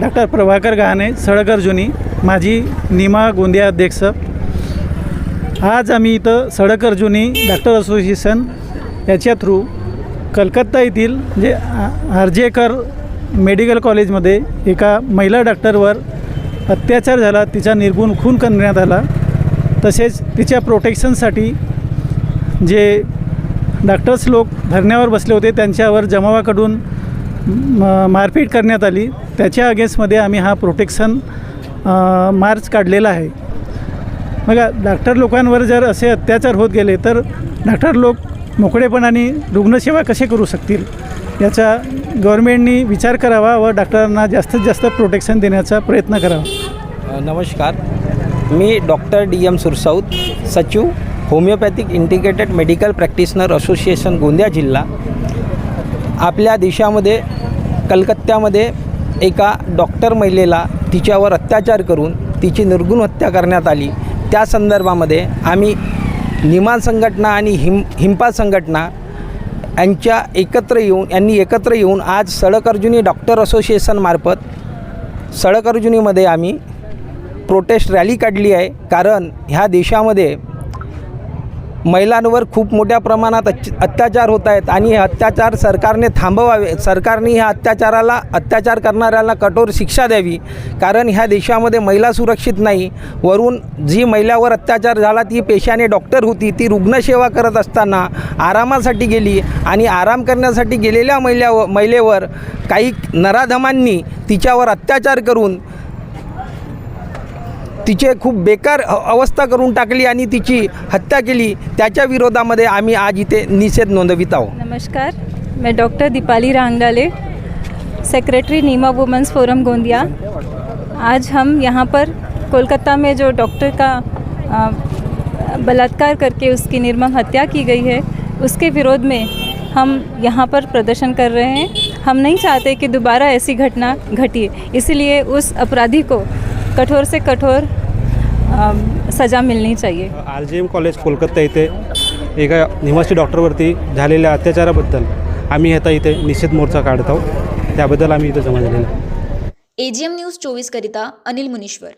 Doctor Prabhakar गहाणे सळकर जुनी माझी निमा गोंदिया अध्यक्ष. आज आम्ही इथं सळकर जुनी डॉक्टर असोसिएशन याच्या थ्रू कलकत्ता येथील जे आरजेकर मेडिकल कॉलेजमध्ये एका महिला डॉक्टरवर अत्याचार झाला तिचा निर्गुण खून करण्यात आला. तसेच तिच्या प्रोटेक्शनसाठी जे डॉक्टर्स लोक धरण्यावर बसले होते त्यांच्यावर जमावाकडून मारपीट करण्यात आली. त्याच्या अगेन्स्टमध्ये आम्ही हा प्रोटेक्शन मार्च काढलेला आहे. बघा डॉक्टर लोकांवर जर असे अत्याचार होत गेले तर डॉक्टर लोक मोकळेपणाने रुग्णसेवा कसे करू शकतील? याचा गव्हर्मेंटनी विचार करावा व डॉक्टरांना जास्तीत जास्त प्रोटेक्शन देण्याचा प्रयत्न करावा. नमस्कार. मी डॉक्टर डी एम सुरसाऊत सचिव homeopathic integrated medical practitioner association Gondia जिल्हा. आपल्या देशामध्ये कलकत्त्यामध्ये एका डॉक्टर महिलेला तिच्यावर अत्याचार करून तिची निर्गुण हत्या करण्यात आली. त्या संदर्भामध्ये आम्ही निमान संघटना आणि हिम हिंपा संघटना यांच्या एकत्र येऊन यांनी एकत्र येऊन आज सडक अर्जुनी डॉक्टर असोसिएशनमार्फत सडक अर्जुनीमध्ये आम्ही प्रोटेस्ट रॅली काढली आहे. कारण ह्या देशामध्ये महिलांवर खूप मोठ्या प्रमाणात अत्याचार होत आहेत आणि हे अत्याचार सरकारने थांबवावे सरकारने ह्या अत्याचाराला अत्याचार करणाऱ्याला कठोर शिक्षा द्यावी. कारण ह्या देशामध्ये महिला सुरक्षित नाही. वरून जी महिलावर अत्याचार झाला ती पेशाने डॉक्टर होती ती रुग्णसेवा करत असताना आरामासाठी गेली आणि आराम करण्यासाठी गेलेल्या महिल्या महिलेवर काही नराधमांनी तिच्यावर अत्याचार करून तिचे खूप बेकार अवस्था करून टाकली तिची हत्या के केली, त्याच्या विरोधामध्ये आम्ही आज इथे निषेध नोंदवित आहोत. नमस्कार. मैं doctor Deepali Rangdale, secretary NIMA women's forum Gondia. आज हम यहाँ पर कोलकाता में जो डॉक्टर का बलात्कार करके उसकी निर्मम हत्या की गई है, उसके विरोध में हम यहाँ पर प्रदर्शन कर रहे हैं। हम नहीं चाहते कि दोबारा ऐसी घटना घटी। इसलिए उस अपराधी को कठोर से कठोर सज़ा मिलनी चाहिए। R G M college Kolkata येथे एका निवासी डॉक्टरवरती झालेल्या अत्याचाराबद्दल आम्ही आता इथे निषेध मोर्चा काढत आहोत. त्याबद्दल आम्ही इथे जमा झालेलो आहे एजीएम न्यूज चोवीसकरिता अनिल मुनीश्वर.